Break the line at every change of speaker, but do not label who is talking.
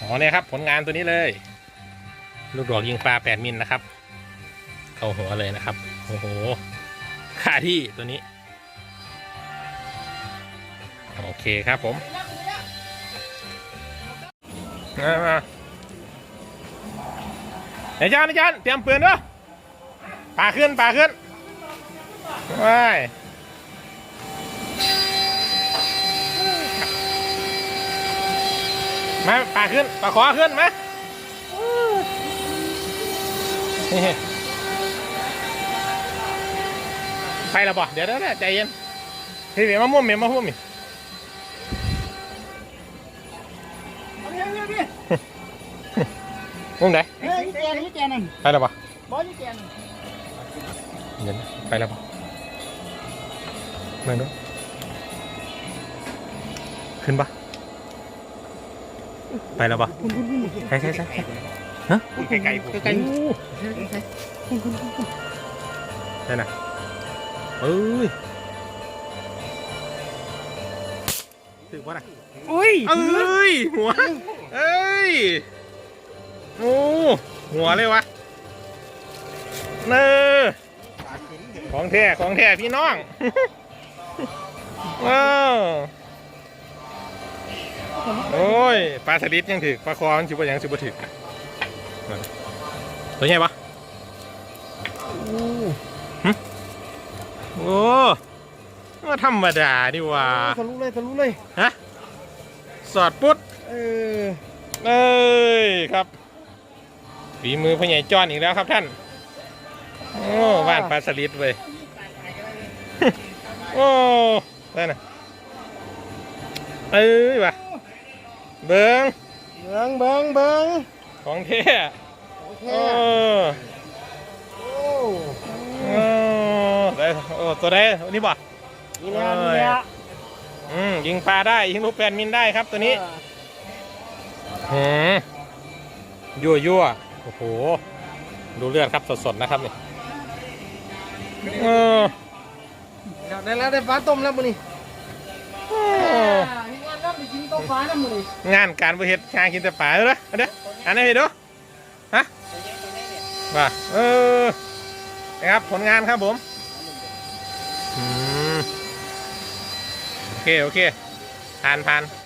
อ๋อเนี่ยครับผลงานตัวนี้เลย ลูกดอกยิงปลาแปดมิลนะครับ เข้าหัวเลยนะครับโอ้โหค่าที่ตัวนี้ โอเคครับผมมามาอาจารย์อาจารย์เตรียมปืนด้วยปลาขึ้นปลาขึ้นว้า มาปลาขึ้นปลาขอขึ้นมาไปแล้วบ่เดี๋ยวเดี๋ยวเดี๋ยวใจเย็นพี่เมียมามุ่มเมียมามุ่มอีก
เอาเดี๋ยวเดี๋ยวเดี๋ยว
มุ่มไหน
เฮ้ยแกนี่แกนนั่น
ไปแล้วบ่
บอสยี่แกน
เดี๋ยวไปแล้วบ่มาดูขึ้นปะ ไปแล้วปะ
คุณคุณคุณ
ใช่ใช่ใช่ฮะไกลไกลไกลใช่น่ะเอ้ยถึงวะน่ะ
อุ้ย
เอ้ยหัวเอ้ยโอ้หัวเลยวะเนอของแท้ของแท้พี่น้องว้าว โอ้ยปลาสลิดยังถือปลาคอมันชิบะยังชิบะถือตัวใหญ่ปะหึโอ้มาธรรมดาดีหว่า
ทะลุเลยทะลุเลย
ฮะสอดปุ๊ด
เออ
เอ้ยครับฝีมือพ่อใหญ่จ้อนอีกแล้วครับท่านโอ้บ้านปลาสลิดเว้ยโอ้ได้นะเอ้ยว่ะ เบิ้ง
เบิ้งเบิ้งเบิ้ง
ของเท่
โอเค
โอ้
โอ้
โอ้ได้โอ้ตัวได้นี่บ่
นี่แหละนี่แหละ
อืมยิงปลาได้ยิงลูกแปดมิลได้ครับตัวนี้หืมยั่วยั่วโอ้โหดูเลือดครับสดๆนะครับนี่เออ
เดี๋ยวได้แล้วได้ปลาต้มแล้วมื้อนี้
โอ้
พี่งานน้ำ ไปกินต้มปลาน้ำมือ
งานการบริเหตุชากินแต่ป่าเลยนะเด้ออันนี้เห้ดูฮะว่าเออนะครับผลงานครับผมโอเคโอเคผ่านผ่าน